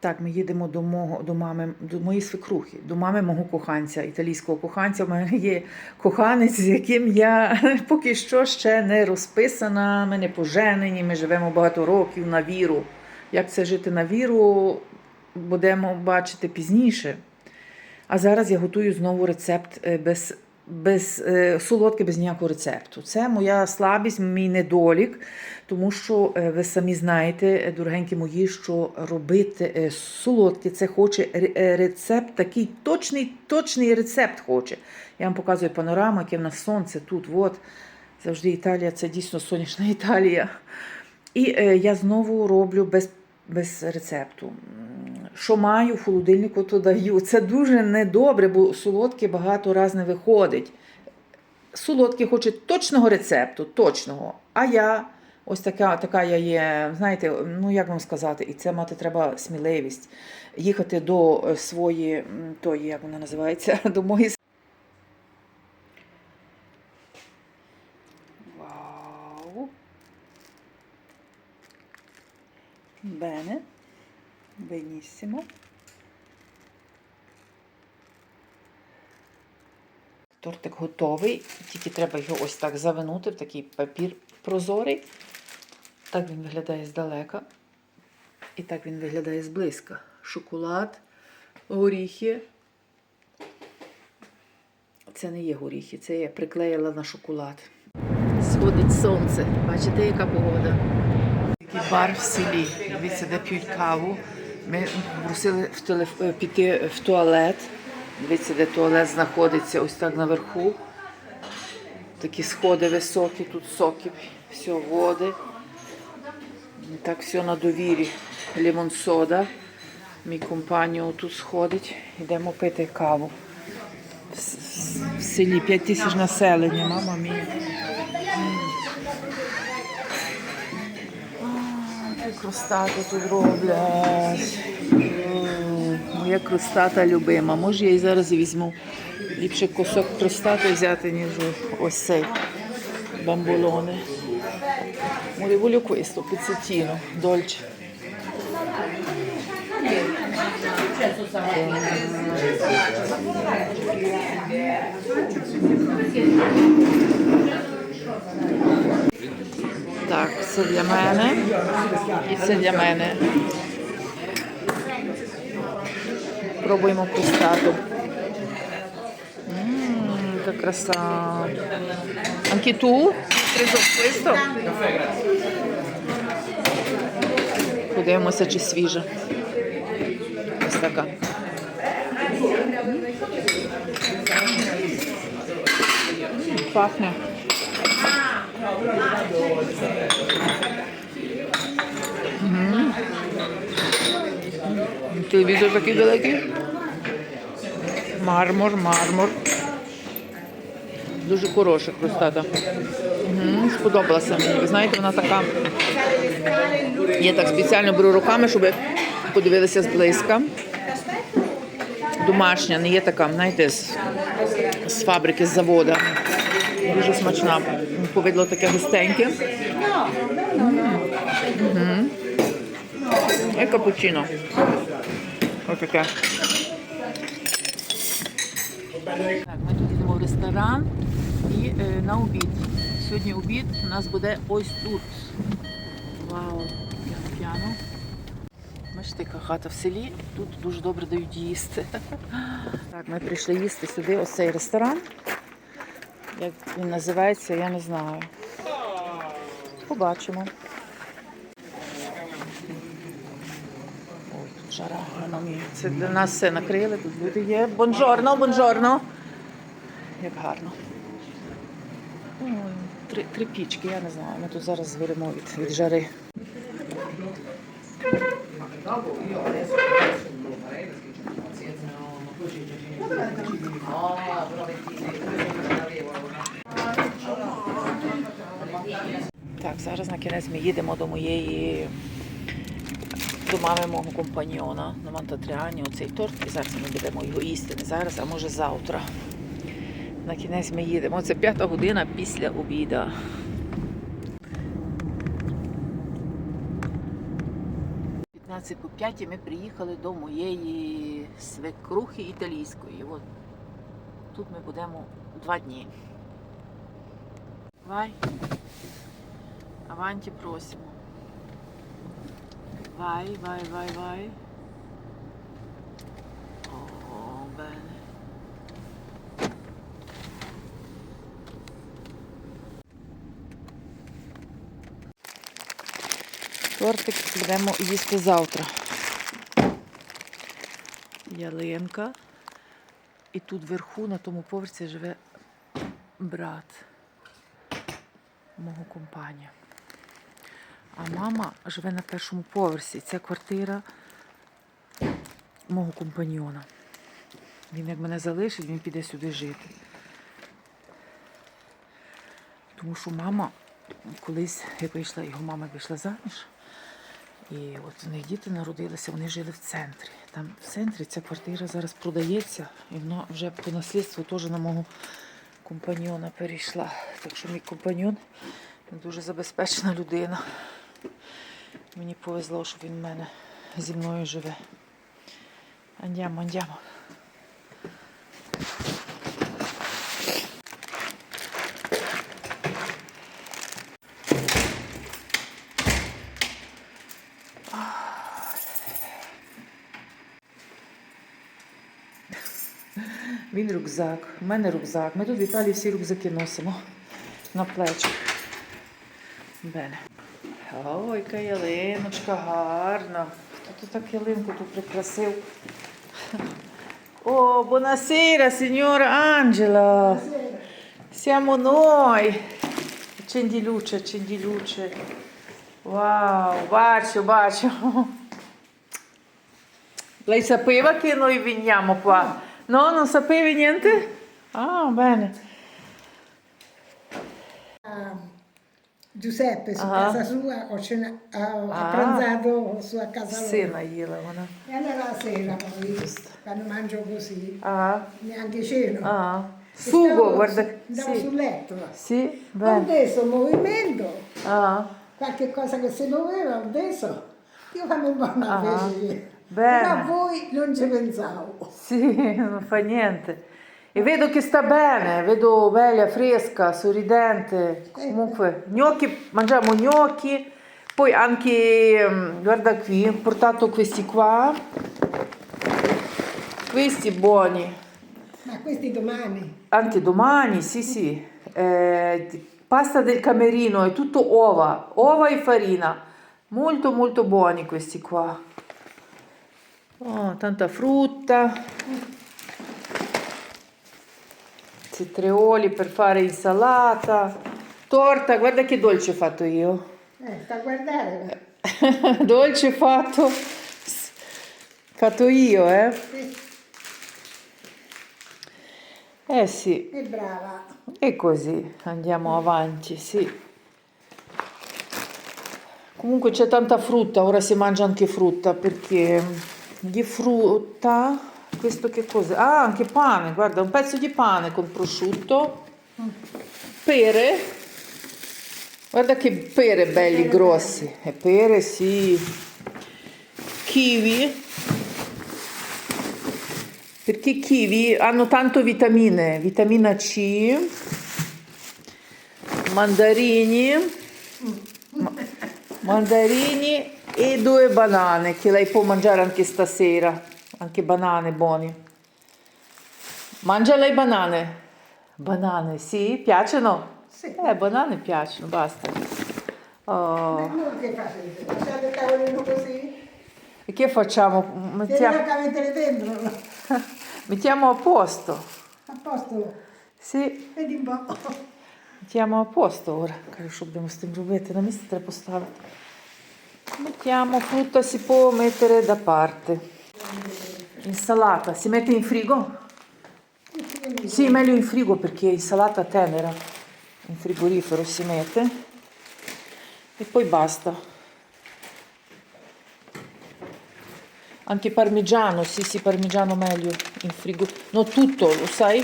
Так, ми їдемо до мого до мами, до моєї свекрухи, до мами мого коханця, італійського коханця. У мене є коханець, з яким я поки що ще не розписана. Ми не поженені, ми живемо багато років на віру. Як це жити на віру, будемо бачити пізніше. А зараз я готую знову рецепт е, без, без е, солодке, без ніякого рецепту. Це моя слабість, мій недолік, тому що е, ви самі знаєте, е, дорогенькі мої, що робити солодке це хоче рецепт, такий точний, точний рецепт хоче. Я вам показую панораму, яке в нас сонце тут. От. Завжди Італія, це дійсно сонячна Італія. І е, я знову роблю без, без рецепту. Що маю в холодильнику, то даю. Це дуже недобре, бо солодке багато раз не виходить. Солодке хоче точного рецепту, точного. А я ось така, така я є, знаєте, ну як вам сказати, і це мати треба сміливість їхати до своєї, тої, як вона називається, до моєї. Вау. Bene, benissimo. Тортик готовий, тільки треба його ось так завинути в такий папір прозорий. Так він виглядає здалека. І так він виглядає зблизька. Шоколад, горіхи. Це не є горіхи, це я приклеїла на шоколад. Сходить сонце. Бачите, яка погода? Такий бар в селі. Дивіться, де п'ють каву. Ми просили в телеф... е, піти в туалет. Дивіться, де туалет знаходиться ось так наверху. Такі сходи високі, тут соки, все, води. Так все на довірі. Лімон сода. Мій компаніо тут сходить. Йдемо пити каву. В, селі 5 тисяч населення, мама мія. Які крустати тут роблять. Моя крустата любима. Може, я і зараз візьму ліпше кусок крустати взяти, ніж ось цей бамболоне. Може, voglio questo, pezzettino, dolce. Так, це для мене. І це для мене. Пробуємо крустату. Ммм, яка краса. Tu? Preso questo? Подивимося, чи свіжа. Ось така. Пахне. Телевізор такий великий. Мармур, мармур. Дуже хороша крустата. Сподобалася мені. Ви знаєте, вона така. Я так спеціально беру руками, щоб подивилися зблизька. Домашня, не є така, знаєте, з, з фабрики, з завода. Дуже смачна. Повидло таке густеньке. Мгм. І капучино. Ось таке. Так, ми тут йдемо в ресторан і е, на обід. Сьогодні обід у нас буде ось тут. Вау, п'яно п'яно. Бачите, яка хата в селі. Тут дуже добре дають їсти. Так, ми прийшли їсти сюди, ось цей ресторан. Як він називається, я не знаю. Побачимо. Ой, тут жара, мія. Це для нас все накрили, тут люди є. Бонжорно, бонжорно. Як гарно. Ой, Три, три пічки, я не знаю. Ми тут зараз згоримо від, від жари. Так, зараз на кінець ми їдемо до моєї до мами мого компаньйона на Монтатріані, оцей торт. І зараз ми будемо його їсти. Не зараз, а може завтра. На кінець ми їдемо. Це п'ята година після обіда. 15 по 5 ми приїхали до моєї свекрухи італійської. От. Тут ми будемо два дні. Vai. Avanti prossimo. Vai, vai, vai, vai. Oh, bene. Тортик будемо їсти завтра. Ялинка. І тут вверху на тому поверсі живе брат мого компанія. А мама живе на першому поверсі. Це квартира мого компаньйона. Він як мене залишить, він піде сюди жити. Тому що мама колись, як вийшла, його мама вийшла заміж. І от у них діти народилися, вони жили в центрі. Там в центрі ця квартира зараз продається, і вона вже по наслідству теж на мого компаньйона перейшла. Так що мій компаньйон дуже забезпечена людина. Мені повезло, що він в мене зі мною живе. Андямо, андямо. Він рюкзак, у мене рюкзак. Ми тут в Італії всі рюкзаки носимо на плечі. Бене. Ой, яка ялиночка гарна. Хто тут так ялинку тут прикрасив? О, buonasera, signora Angela. Siamo noi. Accendi luce, accendi luce. Wow, bacio, bacio. Lei sapeva che noi veniamo qua? No, non sapevi niente? Ah, bene. Giuseppe su ah. casa sua ho, cena, ho ah. pranzato su a casa sì, loro. Gliela, e allora la sera poi, Giusto. quando mangio così, ah. neanche ceno. Ah. Sugo, stavo, guarda. Andavo sì. sul letto. Sì, beh. Ho teso un movimento, ah. qualche cosa che si muoveva, ho teso. Io fanno un buon ah. Bene. Però voi non ci pensavo. Sì, non fa niente. E vedo che sta bene, vedo bella, fresca, sorridente. Comunque, gnocchi, mangiamo gnocchi. Poi anche, mm, guarda qui, ho portato questi qua. Questi buoni. Ma questi domani, Anche domani, sì, sì. Eh, pasta del camerino, è tutto uova, uova e farina. Molto, molto buoni questi qua. Oh, tanta frutta. Cetrioli per fare insalata. Torta, guarda che dolce ho fatto io. eh, sta a guardare. dolce fatto. Fatto io, eh. Sì, Eh sì. è brava. E così andiamo avanti, sì. Comunque c'è tanta frutta, ora si mangia anche frutta perché di frutta, questo che cos'è? Ah, anche pane, guarda, un pezzo di pane con prosciutto, pere, guarda che pere belli Pere grossi, e pere sì, kiwi, perché i kiwi hanno tanto vitamine, vitamina C, mandarini, ma- mandarini e due banane che lei può mangiare anche stasera, anche banane buoni. Mangia lei banane? Banane, sì, piacciono? Sì. Eh, banane piacciono, basta. Oh, Ma non che fate? Lasciate il tavolino così? E che facciamo? Mettiamo, Mettiamo... dentro. mettiamo a posto. A posto. Sì. Vedi un po'. Mettiamo a posto ora. Кажу, що будемо з тим робити? На місце треба поставити. Mettiamo frutta si può mettere da parte. Insalata, si mette in frigo? Sì, meglio in frigo perché insalata tenera. In frigorifero si mette. E poi basta. Anche parmigiano, sì, sì, parmigiano meglio in frigo. Non tutto, lo sai?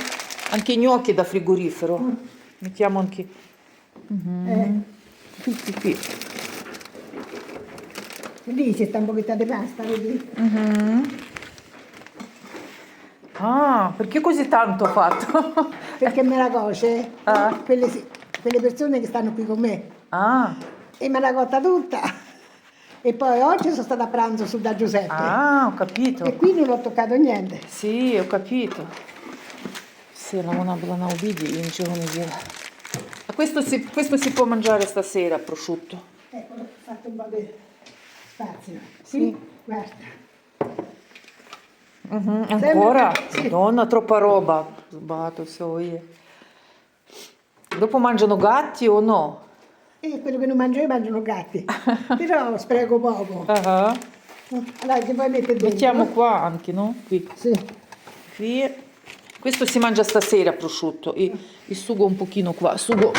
Anche i gnocchi da frigorifero. Mettiamo anche Eh, tutti qui. Lì sta un pochettino di pasta, vedi? Ah, perché così tanto ho fatto? Perché Melagoce, ah. quelle, quelle persone che stanno qui con me, ah. e me la cotta tutta. E poi oggi sono stata a pranzo su da Giuseppe. Ah, ho capito. E qui non ho toccato niente. Sì, ho capito. Sera una buona ubidi in giorni questo si, questo si può mangiare stasera, prosciutto. Ecco, ho fatto un po' di spazio. Sì, sì. guarda. Угу. Ancora? Sì. Madonna, troppa roba. Багато всього є. Dopo mangiano gatti o no? E quello che non mangio io mangiano gatti. Però spreco poco. Ага. Allora, che vuoi mettere dentro? Mettiamo qua anche, no? Qui. Sì. Qui. Questo si mangia stasera prosciutto e il sugo un pochino qua, il sugo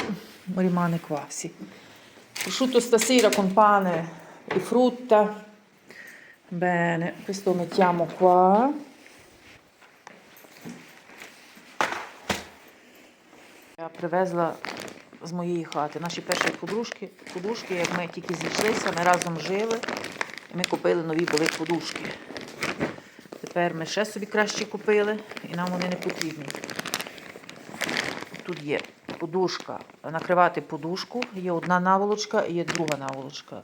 rimane qua, sì. Prosciutto stasera con pane e frutta. Bene, questo lo mettiamo qua. Я привезла з моєї хати наші перші подружки, подушки, як ми тільки зійшлися, ми разом жили, і ми купили нові були подушки. Тепер ми ще собі краще купили, і нам вони не потрібні. Тут є подушка, накривати подушку, є одна наволочка і є друга наволочка.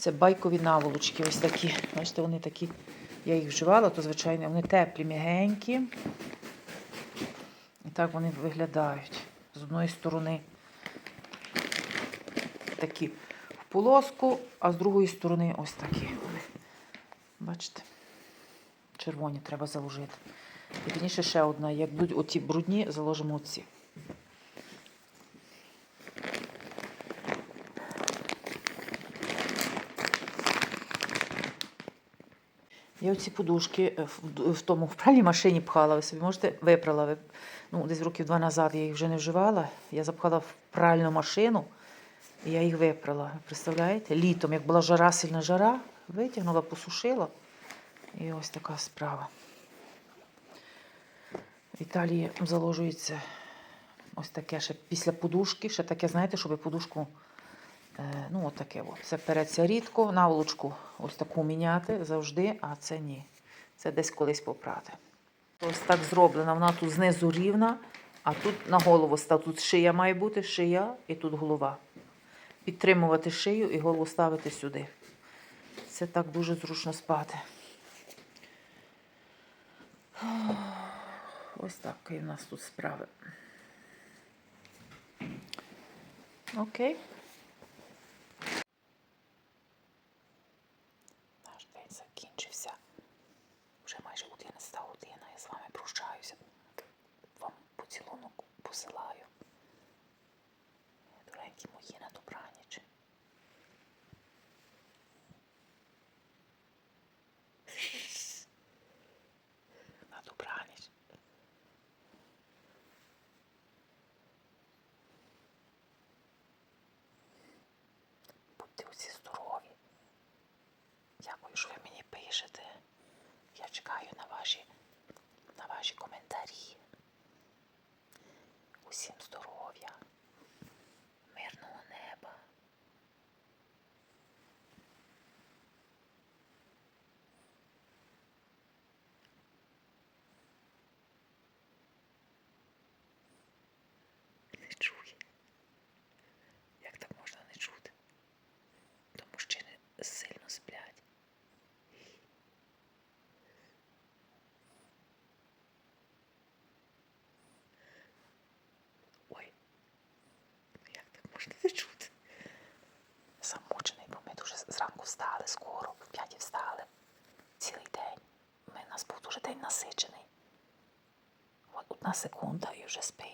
Це байкові наволочки, ось такі. Бачите, вони такі. Я їх вживала, то звичайно вони теплі, м'ягенькі. І так вони виглядають. З одної сторони такі в полоску, а з другої сторони ось такі. Бачите? Червоні треба заложити. І пізніше ще одна. Як будуть оці брудні, заложимо оці. Я оці подушки е, в, тому в пральній машині пхала. Ви собі можете випрала. Ви, ну, десь років два назад я їх вже не вживала. Я запхала в пральну машину і я їх випрала. Представляєте? Літом, як була жара, сильна жара, витягнула, посушила. І ось така справа. В Італії заложується ось таке ще після подушки, ще таке, знаєте, щоб подушку. Е, Ну, от таке от. Це переться рідко, наволочку ось таку міняти завжди, а це ні. Це десь колись попрати. Ось так зроблена. Вона тут знизу рівна, а тут на голову став. Тут шия має бути, шия і тут голова. Підтримувати шию і голову ставити сюди. Це так дуже зручно спати. Ось такі в нас тут справи. Окей. Посилаю. Доренькі мої на добраніч. sekunda już jest 5.